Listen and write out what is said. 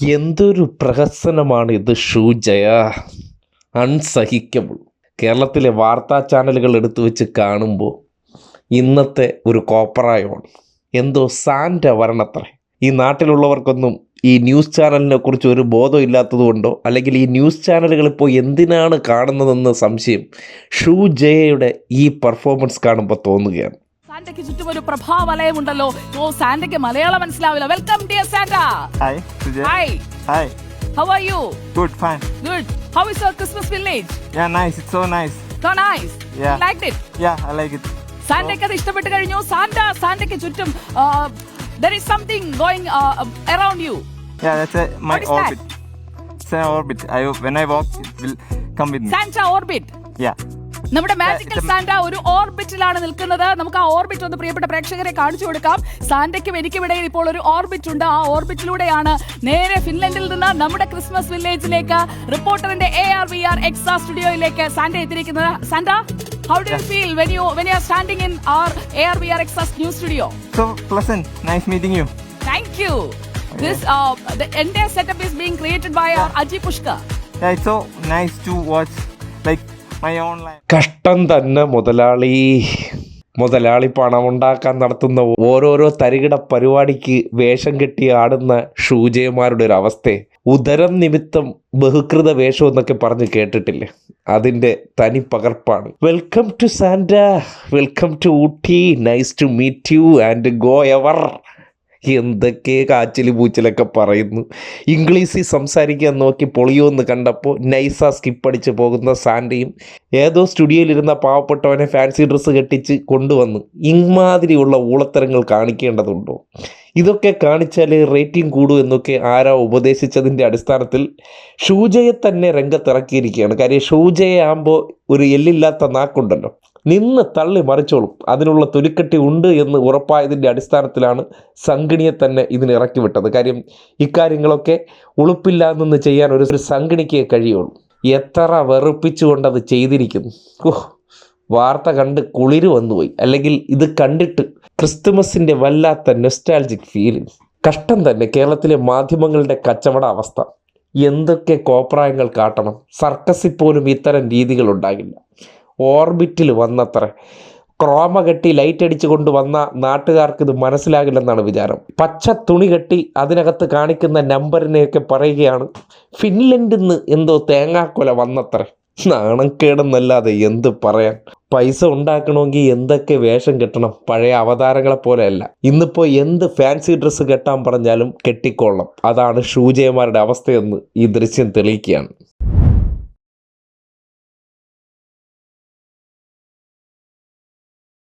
എന്തൊരു പ്രഹസനമാണ് ഇത് ഷൂജയ അൺസഹിക്കബിൾ. കേരളത്തിലെ വാർത്താ ചാനലുകൾ എടുത്തു വെച്ച് കാണുമ്പോൾ ഇന്നത്തെ ഒരു കോപ്പറായമാണ് എന്തോ സാന്റ വരണത്രേ. ഈ നാട്ടിലുള്ളവർക്കൊന്നും ഈ ന്യൂസ് ചാനലിനെ കുറിച്ച് ഒരു ബോധം ഇല്ലാത്തതുകൊണ്ടോ അല്ലെങ്കിൽ ഈ ന്യൂസ് ചാനലുകൾ ഇപ്പോൾ എന്തിനാണ് കാണുന്നതെന്ന് സംശയം ഷൂ ജയയുടെ ഈ പെർഫോമൻസ് കാണുമ്പോൾ തോന്നുകയാണ്. സാന്റയ്ക്ക് ചുറ്റും ഒരു പ്രഭാവലയമുണ്ടല്ലോ. ഓ സാന്റയ്ക്ക് മലയാളം മനസ്സിലാവില്ല. Welcome dear Santa hi hi hi. How are you good fine good how is your Christmas village ya nice it's so nice so nice ya like it ya I like it സാന്റയ്ക്ക് അത് ഇഷ്ടപ്പെട്ടു കഴിഞ്ഞു. Santa സാന്റയ്ക്ക് ചുറ്റും there something something going around you Yeah, that's a, my What is that? orbit. It's an orbit. I when I walk, it will come with me. Santa orbit Yeah. നമ്മുടെ magical Santa ഒരു ഓർബിറ്റിലാണ് നിൽക്കുന്നത് നമുക്ക് ആ orbit ഒന്ന് പ്രിയപ്പെട്ട പ്രേക്ഷകരെ കാണിച്ചു കൊടുക്കാം സാന്റയ്ക്കും എനിക്കും ഇടയിൽ ഇപ്പോൾ ഒരു ഓർബിറ്റ് ഉണ്ട് ആ ഓർബിറ്റിലൂടെയാണ് നേരെ ഫിൻലൻഡിൽ നിന്ന് നമ്മുടെ ക്രിസ്മസ് വില്ലേജിലേക്ക് റിപ്പോർട്ടറിന്റെ എ ആർ വി ആർ എക്സാ സ്റ്റുഡിയോയിലേക്ക് സാന്റ എത്തിയിരിക്കുന്നത് Santa feel when you when you are standing in R A R V R Exa's news studio So pleasant. Nice meeting you. Thank This this the entire setup is being created by our Aji Pushkar. Yeah, it's so nice to watch like. കഷ്ടം തന്നെ മുതലാളി. മുതലാളി പണം ഉണ്ടാക്കാൻ നടത്തുന്ന ഓരോരോ തരികിട പരിപാടിക്ക് വേഷം കെട്ടി ആടുന്ന ഷൂജയന്മാരുടെ ഒരു അവസ്ഥ. ഉദരം നിമിത്തം ബഹുകൃത വേഷം എന്നൊക്കെ പറഞ്ഞ് കേട്ടിട്ടില്ലേ? അതിന്റെ തനി പകർപ്പാണ് welcome to Santa welcome to Ooty. Nice to meet you and go ever എന്തൊക്കെ കാച്ചിൽ പൂച്ചിലൊക്കെ പറയുന്നു. ഇംഗ്ലീഷിൽ സംസാരിക്കാൻ നോക്കി പൊളിയോന്ന് കണ്ടപ്പോൾ നൈസ സ്കിപ്പ് അടിച്ച് പോകുന്ന സാൻഡയും ഏതോ സ്റ്റുഡിയോയിലിരുന്ന പാവപ്പെട്ടവനെ ഫാൻസി ഡ്രസ്സ് കെട്ടിച്ച് കൊണ്ടുവന്നു ഇമാതിരിയുള്ള ഊളത്തരങ്ങൾ കാണിക്കേണ്ടതുണ്ടോ? ഇതൊക്കെ കാണിച്ചാൽ റേറ്റിംഗ് കൂടും എന്നൊക്കെ ആരാ ഉപദേശിച്ചതിന്റെ അടിസ്ഥാനത്തിൽ ഷൂജയെ തന്നെ രംഗത്തിറക്കിയിരിക്കുകയാണ്. കാര്യം ഷൂജയെ ആകുമ്പോൾ ഒരു എല്ലില്ലാത്ത നാക്കുണ്ടല്ലോ. നിന്ന് തള്ളി മറിച്ചോളും. അതിനുള്ള തൊലിക്കെട്ടി ഉണ്ട് എന്ന് ഉറപ്പായതിന്റെ അടിസ്ഥാനത്തിലാണ് സംഘിണിയെ തന്നെ ഇതിന് ഇറക്കി വിട്ടത്. കാര്യം ഇക്കാര്യങ്ങളൊക്കെ ഉളുപ്പില്ലാതെ നിന്ന് ചെയ്യാൻ ഒരു സംഘിണിക്ക് കഴിയുള്ളൂ. എത്ര വെറുപ്പിച്ചുകൊണ്ട് അത് ചെയ്തിരിക്കുന്നു. ഓഹ് വാർത്ത കണ്ട് കുളിര് വന്നുപോയി. അല്ലെങ്കിൽ ഇത് കണ്ടിട്ട് ക്രിസ്തുമസിന്റെ വല്ലാത്ത നെസ്റ്റാൾജിക് ഫീലിംഗ് കഷ്ടം തന്നെ കേരളത്തിലെ മാധ്യമങ്ങളുടെ കച്ചവട അവസ്ഥ. എന്തൊക്കെ കോപ്രായങ്ങൾ കാട്ടണം. സർക്കസിൽ പോലും ഇത്തരം രീതികൾ ഉണ്ടാകില്ല. ഓർബിറ്റിൽ വന്നത്ര. ക്രോമ കെട്ടി ലൈറ്റ് അടിച്ചു കൊണ്ടുവന്ന നാട്ടുകാർക്ക് ഇത് മനസ്സിലാകില്ലെന്നാണ് വിചാരം. പച്ച തുണി കെട്ടി അതിനകത്ത് കാണിക്കുന്ന നമ്പറിനെയൊക്കെ പറയുകയാണ് ഫിൻലൻഡിൽ നിന്ന് എന്തോ തേങ്ങാക്കൊല വന്നത്ര. നാണക്കേടെന്നല്ലാതെ എന്ത് പറയാൻ? പൈസ ഉണ്ടാക്കണമെങ്കിൽ എന്തൊക്കെ വേഷം കെട്ടണം? പഴയ അവതാരങ്ങളെ പോലെയല്ല. ഇന്നിപ്പോൾ എന്ത് ഫാൻസി ഡ്രസ്സ് കെട്ടാൻ പറഞ്ഞാലും കെട്ടിക്കൊള്ളാം അതാണ് ഷൂജയന്മാരുടെ അവസ്ഥയെന്ന് ഈ ദൃശ്യം തെളിയിക്കുകയാണ്.